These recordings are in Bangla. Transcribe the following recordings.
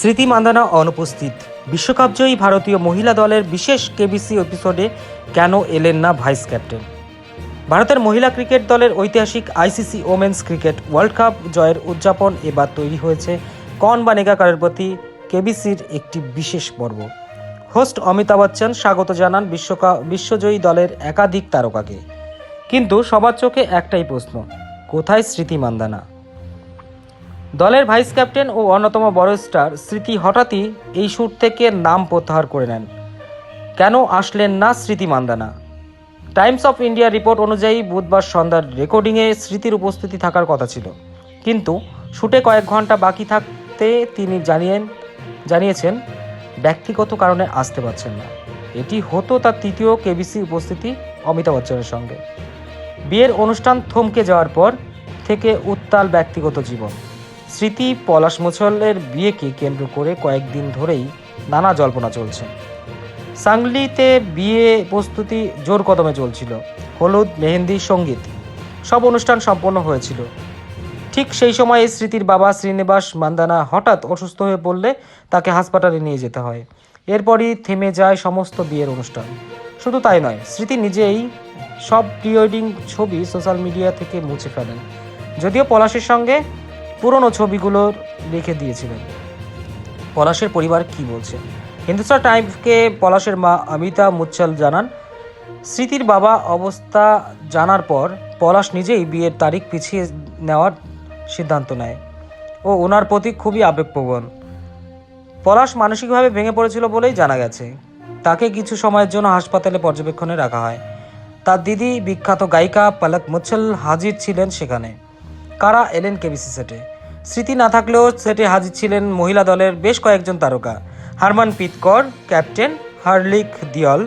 স্মৃতি মান্দানা অনুপস্থিত। বিশ্বকাপজয়ী ভারতীয় মহিলা দলের বিশেষ কেবিসি এপিসোডে কেন এলেন না ভাইস ক্যাপ্টেন? ভারতের মহিলা ক্রিকেট দলের ঐতিহাসিক ICC women's cricket world cup জয়ের উদযাপন এবার তৈরি হয়েছে। কন বা নেগাকারের প্রতি কেবিসির একটি বিশেষ পর্ব। হোস্ট অমিতাভ বচ্চন স্বাগত জানান বিশ্বকাপ বিশ্বজয়ী দলের একাধিক তারকাকে। কিন্তু সবার চোখে একটাই প্রশ্ন, কোথায় স্মৃতি মান্দানা? দলের ভাইস ক্যাপ্টেন ও অন্যতম বড় স্টার স্মৃতি হঠাৎই এই শ্যুট থেকে নাম প্রত্যাহার করে নেন। কেন আসলেন না Smriti Mandhana? Times of India report অনুযায়ী বুধবার সন্ধ্যার রেকর্ডিংয়ে স্মৃতির উপস্থিতি থাকার কথা ছিল। কিন্তু শুটে কয়েক ঘণ্টা বাকি থাকতে তিনি জানিয়েন জানিয়েছেন, ব্যক্তিগত কারণে আসতে পারছেন না। এটি হতো তার তৃতীয় কেবিসি উপস্থিতি অমিতাভ বচ্চনের সঙ্গে। বিয়ের অনুষ্ঠান থমকে যাওয়ার পর থেকে উত্তাল ব্যক্তিগত জীবন। স্মৃতি পলাশ মুছলের বিয়েকে কেন্দ্র করে কয়েকদিন ধরেই নানা জল্পনা চলছে। সাংলিতে বিয়ে প্রস্তুতি জোর কদমে চলছিল। হলুদ, মেহেন্দি, সংগীত সব অনুষ্ঠান সম্পন্ন হয়েছিল। ঠিক সেই সময়ে স্মৃতির বাবা শ্রীনিবাস মান্দানা হঠাৎ অসুস্থ হয়ে পড়লে তাকে হাসপাতালে নিয়ে যেতে হয়। এরপরই থেমে যায় সমস্ত বিয়ের অনুষ্ঠান। শুধু তাই নয়, স্মৃতি নিজেই সব প্রি ওয়েডিং ছবি সোশ্যাল মিডিয়া থেকে মুছে ফেলেন। যদিও পলাশের সঙ্গে পুরনো ছবিগুলো রেখে দিয়েছিলেন। পলাশের পরিবার কি বলছে? হিন্দুস্তান টাইমসকে পলাশের মা অমিতা মুচ্ছল জানান, স্মৃতির বাবা অবস্থা জানার পর পলাশ নিজেই বিয়ের তারিখ পিছিয়ে নেওয়ার সিদ্ধান্ত নেয় ও ওনার প্রতি খুবই আবেগপ্রবণ। পলাশ মানসিকভাবে ভেঙে পড়েছিল বলেই জানা গেছে। তাকে কিছু সময়ের জন্য হাসপাতালে পর্যবেক্ষণে রাখা হয়। তার দিদি বিখ্যাত গায়িকা পলক মুচ্ছল হাজির ছিলেন সেখানে। কারা? এলেন কেবিসি সেটে। স্মৃতি না থাকলেও সেটে হাজির ছিলেন মহিলা দলের বেশ কয়েকজন তারকা। Harman Kaur, captain Harleen Deol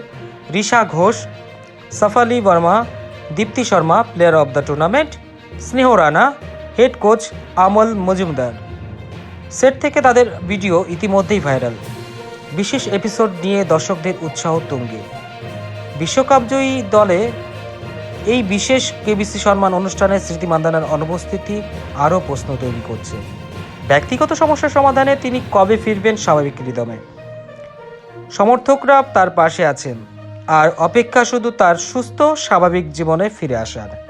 Richa Ghosh, Shafali Verma, Deepti Sharma, player of the tournament, Sneh Rana, head coach আমল মজুমদার। সেট থেকে তাদের ভিডিও ইতিমধ্যেই ভাইরাল। বিশেষ এপিসোড নিয়ে দর্শকদের উৎসাহ তুঙ্গে। বিশ্বকাপজয়ী দলে এই বিশেষ কেবিসি সম্মান অনুষ্ঠানে স্মৃতি মান্দানার অনুপস্থিতি আরও প্রশ্ন তৈরি করছে। ব্যক্তিগত সমস্যার সমাধানে তিনি কবে ফিরবেন স্বাভাবিক হৃদমে সমর্থকরা তার পাশে আছেন, আর অপেক্ষা শুধু তার সুস্থ, স্বাভাবিক জীবনে ফিরে আসার।